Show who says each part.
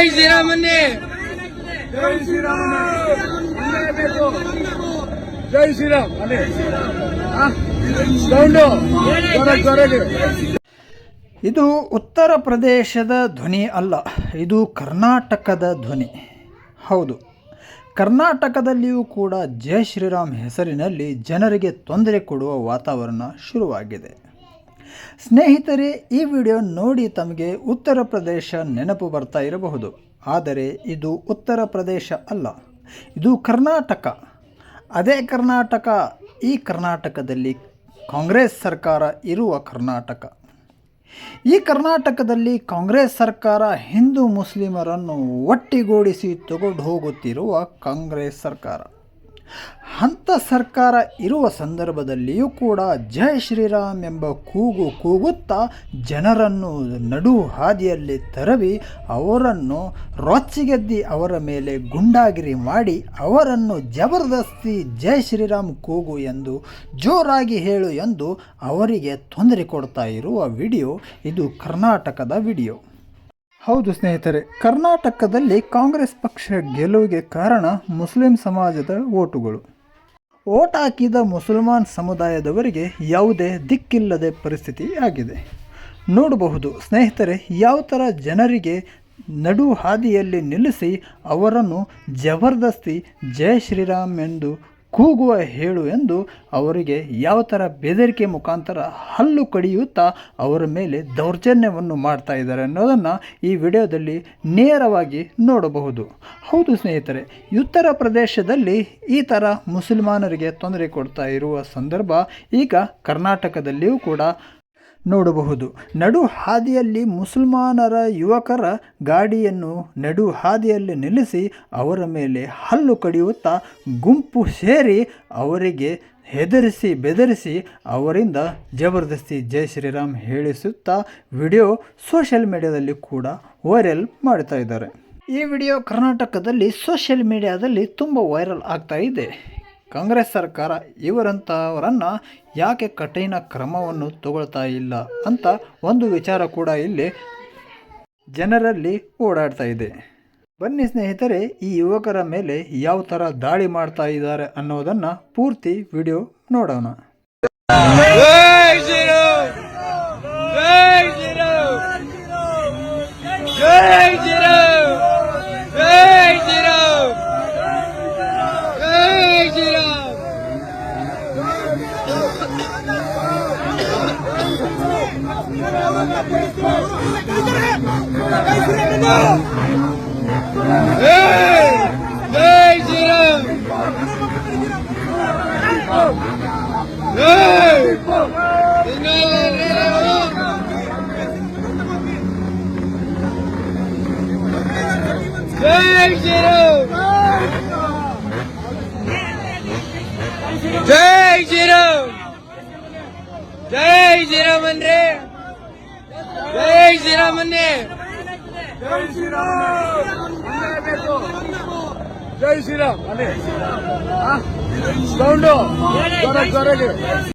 Speaker 1: ಜೈ ಶ್ರೀರಾಮನ್ನೇ
Speaker 2: ಜೈ ಶ್ರೀರಾಮ ಜೈ ಶ್ರೀರಾಮ್. ಅಲ್ಲಿ ಸೌಂಡು ಜೋರಾಗಿ ಜೋರಾಗಿ
Speaker 3: ಇದು ಉತ್ತರ ಪ್ರದೇಶದ ಧ್ವನಿ ಅಲ್ಲ ಇದು ಕರ್ನಾಟಕದ ಧ್ವನಿ. ಹೌದು. ಕರ್ನಾಟಕದಲ್ಲಿಯೂ ಕೂಡ ಜೈ ಶ್ರೀರಾಮ್ ಹೆಸರಿನಲ್ಲಿ ಜನರಿಗೆ ತೊಂದರೆ ಕೊಡುವ ವಾತಾವರಣ ಶುರುವಾಗಿದೆ. ಸ್ನೇಹಿತರೆ, ಈ ವಿಡಿಯೋ ನೋಡಿ ತಮಗೆ ಉತ್ತರ ಪ್ರದೇಶ ನೆನಪು ಬರ್ತಾ ಇರಬಹುದು. ಆದರೆ ಇದು ಉತ್ತರ ಪ್ರದೇಶ ಅಲ್ಲ, ಇದು ಕರ್ನಾಟಕ. ಅದೇ ಕರ್ನಾಟಕ, ಈ ಕರ್ನಾಟಕದಲ್ಲಿ ಕಾಂಗ್ರೆಸ್ ಸರ್ಕಾರ ಇರುವ ಕರ್ನಾಟಕ. ಈ ಕರ್ನಾಟಕದಲ್ಲಿ ಕಾಂಗ್ರೆಸ್ ಸರ್ಕಾರ ಹಿಂದೂ ಮುಸ್ಲಿಮರನ್ನು ಒಟ್ಟಿಗೂಡಿಸಿ ತಗೊಂಡು ಹೋಗುತ್ತಿರುವ ಕಾಂಗ್ರೆಸ್ ಸರ್ಕಾರ. ಅಂಥ ಸರ್ಕಾರ ಇರುವ ಸಂದರ್ಭದಲ್ಲಿಯೂ ಕೂಡ ಜಯ ಶ್ರೀರಾಮ್ ಎಂಬ ಕೂಗು ಕೂಗುತ್ತಾ ಜನರನ್ನು ನಡು ಹಾದಿಯಲ್ಲಿ ತರವಿ ಅವರನ್ನು ರೊಚ್ಚಿಗೆದ್ದಿ ಅವರ ಮೇಲೆ ಗುಂಡಾಗಿರಿ ಮಾಡಿ ಅವರನ್ನು ಜಬರ್ದಸ್ತಿ ಜಯ ಶ್ರೀರಾಮ್ ಕೂಗು ಎಂದು ಜೋರಾಗಿ ಹೇಳು ಎಂದು ಅವರಿಗೆ ತೊಂದರೆ ಕೊಡ್ತಾ ಇರುವ ವಿಡಿಯೋ ಇದು ಕರ್ನಾಟಕದ ವಿಡಿಯೋ. ಹೌದು ಸ್ನೇಹಿತರೆ, ಕರ್ನಾಟಕದಲ್ಲಿ ಕಾಂಗ್ರೆಸ್ ಪಕ್ಷ ಗೆಲುವಿಗೆ ಕಾರಣ ಮುಸ್ಲಿಂ ಸಮಾಜದ ಓಟುಗಳು. ಓಟ್ ಹಾಕಿದ ಮುಸಲ್ಮಾನ್ ಸಮುದಾಯದವರಿಗೆ ಯಾವುದೇ ದಿಕ್ಕಿಲ್ಲದೆ ಪರಿಸ್ಥಿತಿ ಆಗಿದೆ ನೋಡಬಹುದು, ಸ್ನೇಹಿತರೆ, ಯಾವ ಥರ ಜನರಿಗೆ ನಡು ಹಾದಿಯಲ್ಲಿ ನಿಲ್ಲಿಸಿ ಅವರನ್ನು ಜಬರ್ದಸ್ತಿ ಜಯ ಶ್ರೀರಾಮ್ ಎಂದು ಕೂಗುವ ಹೇಳು ಎಂದು ಅವರಿಗೆ ಯಾವ ಥರ ಬೆದರಿಕೆ ಮುಖಾಂತರ ಹಲ್ಲು ಕಡಿಯುತ್ತಾ ಅವರ ಮೇಲೆ ದೌರ್ಜನ್ಯವನ್ನು ಮಾಡ್ತಾ ಇದ್ದಾರೆ ಅನ್ನೋದನ್ನು ಈ ವಿಡಿಯೋದಲ್ಲಿ ನೇರವಾಗಿ ನೋಡಬಹುದು. ಹೌದು ಸ್ನೇಹಿತರೆ, ಉತ್ತರ ಪ್ರದೇಶದಲ್ಲಿ ಈ ಥರ ಮುಸಲ್ಮಾನರಿಗೆ ತೊಂದರೆ ಕೊಡ್ತಾ ಇರುವ ಸಂದರ್ಭ ಈಗ ಕರ್ನಾಟಕದಲ್ಲಿಯೂ ಕೂಡ ನೋಡಬಹುದು. ನಡು ಹಾದಿಯಲ್ಲಿ ಮುಸಲ್ಮಾನರ ಯುವಕರ ಗಾಡಿಯನ್ನು ನಡು ಹಾದಿಯಲ್ಲಿ ನಿಲ್ಲಿಸಿ ಅವರ ಮೇಲೆ ಹಲ್ಲು ಕಡಿಯುತ್ತಾ ಗುಂಪು ಸೇರಿ ಅವರಿಗೆ ಹೆದರಿಸಿ ಬೆದರಿಸಿ ಅವರಿಂದ ಜಬರ್ದಸ್ತಿ ಜೈ ಶ್ರೀರಾಮ್ ಹೇಳಿಸುತ್ತಾ ವಿಡಿಯೋ ಸೋಷಿಯಲ್ ಮೀಡಿಯಾದಲ್ಲಿ ಕೂಡ ವೈರಲ್ ಮಾಡ್ತಾ ಇದ್ದಾರೆ. ಈ ವಿಡಿಯೋ ಕರ್ನಾಟಕದಲ್ಲಿ ಸೋಷಿಯಲ್ ಮೀಡಿಯಾದಲ್ಲಿ ತುಂಬ ವೈರಲ್ ಆಗ್ತಾ ಇದೆ. ಕಾಂಗ್ರೆಸ್ ಸರ್ಕಾರ ಇವರಂಥವರನ್ನು ಯಾಕೆ ಕಠಿಣ ಕ್ರಮವನ್ನು ತಗೊಳ್ತಾ ಇಲ್ಲ ಅಂತ ಒಂದು ವಿಚಾರ ಕೂಡ ಇಲ್ಲಿ ಜನರಲ್ಲಿ ಓಡಾಡ್ತಾ ಇದೆ. ಬನ್ನಿ ಸ್ನೇಹಿತರೆ, ಈ ಯುವಕರ ಮೇಲೆ ಯಾವ ಥರ ದಾಳಿ ಮಾಡ್ತಾ ಇದ್ದಾರೆ ಅನ್ನೋದನ್ನು ಪೂರ್ತಿ ವಿಡಿಯೋ ನೋಡೋಣ
Speaker 1: ಜೈ ಶ್ರೀರಾಮ್ ಜೈ ಶ್ರೀರಾಮ್ ಜೈ ಶ್ರೀರಾಮ್ ಜೈ ಶ್ರೀರಾಮ್ ಜೈ ಶ್ರೀರಾಮ್ ಜೈ ಜೈ ಶ್ರೀರಾಮ್ ಜೈ ಜೈ ಶ್ರೀರಾಮ್ ಜೈ ಶ್ರೀರಾಮ್ ಜೈ ಶ್ರೀರಾಮ್ ಅಂದ್ರೆ ಜೈ ಶ್ರೀರಾಮನ್ನೇ
Speaker 2: ಜೈ ಶ್ರೀರಾಮ್ ಬೇಕು ಜೈ ಶ್ರೀರಾಮ್ ಅಲ್ಲಿ ಸೌಂಡು ಜೋರಾಗಿ ಜೋರಾಗಿ